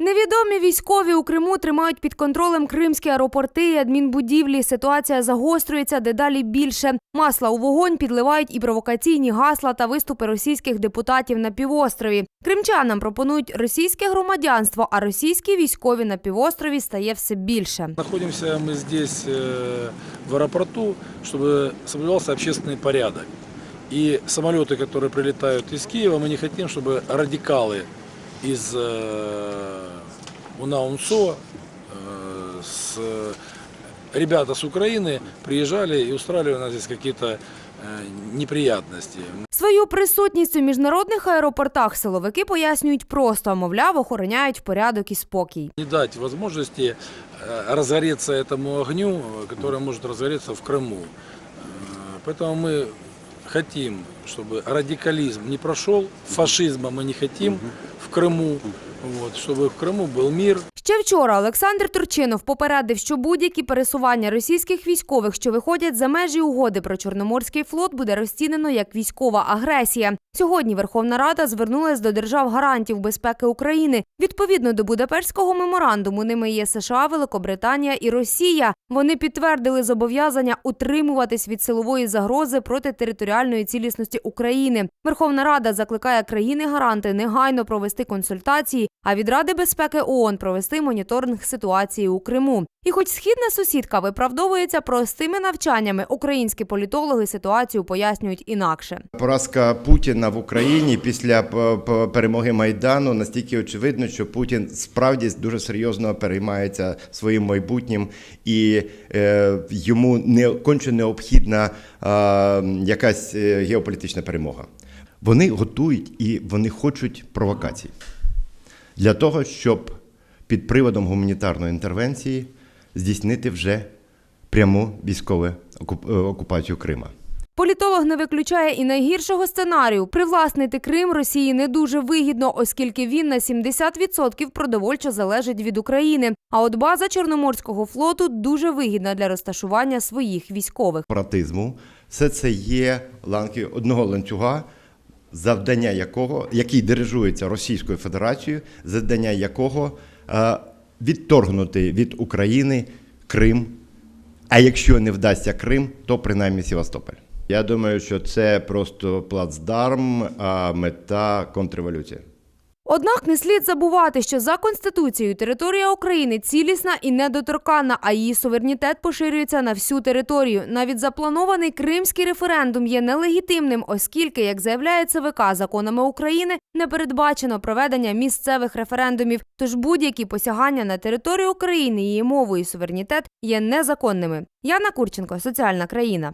Невідомі військові у Криму тримають під контролем кримські аеропорти і адмінбудівлі. Ситуація загострюється дедалі більше. Масла у вогонь підливають і провокаційні гасла та виступи російських депутатів на півострові. Кримчанам пропонують російське громадянство, а російські військові на півострові стає все більше. Находимся мы здесь э, в аэропорту, чтобы соблюдался общественный порядок. И самолеты, которые прилетают из Киева, мы не хотим, чтобы радикалы из э, УНАУНСО, э, с, ребята с Украины приезжали и устраивали у нас здесь какие-то э, неприятности. Свою присутність у міжнародних аеропортах силовики пояснюють просто, мовляв, охороняють порядок і спокій. Не дать возможности э, разгореться этому огню, э, который может разгореться в Крыму. Э, Поэтому мы хотим, чтобы радикализм не прошел, фашизма мы не хотим в Крыму, вот, чтобы в Крыму был мир, Ще вчора Олександр Турчинов попередив, що будь-які пересування російських військових, що виходять за межі угоди про Чорноморський флот, буде розцінено як військова агресія. Сьогодні Верховна Рада звернулась до держав гарантів безпеки України. Відповідно до Будапештського меморандуму, ними є США, Великобританія і Росія. Вони підтвердили зобов'язання утримуватись від силової загрози проти територіальної цілісності України. Верховна Рада закликає країни-гаранти негайно провести консультації, а від Ради безпеки ООН провести моніторинг ситуації у Криму. І хоч східна сусідка виправдовується простими навчаннями, українські політологи ситуацію пояснюють інакше. Поразка Путіна в Україні після п- перемоги Майдану настільки очевидно, що Путін справді дуже серйозно переймається своїм майбутнім, і е, йому не конче необхідна е, якась е, геополітична перемога. Вони готують і вони хочуть провокацій для того, щоб під приводом гуманітарної інтервенції здійснити вже пряму військову е, окупацію Крима. Політолог не виключає і найгіршого сценарію. Привласнити Крим Росії не дуже вигідно, оскільки він на 70% продовольчо залежить від України. А от база Чорноморського флоту дуже вигідна для розташування своїх військових. сепаратизму. Все це є ланки одного ланцюга, завдання якого, який дирижується Російською Федерацією, завдання якого відторгнути від України Крим. А якщо не вдасться Крим, то принаймні Севастополь. Я думаю, що це просто плацдарм, а мета контрреволюція. Однак не слід забувати, що за конституцією територія України цілісна і недоторканна, а її суверенітет поширюється на всю територію. Навіть запланований кримський референдум є нелегітимним, оскільки, як заявляє ЦВК, законами України не передбачено проведення місцевих референдумів. Тож будь-які посягання на територію України, її мову і суверенітет є незаконними. Яна Курченко, соціальна країна.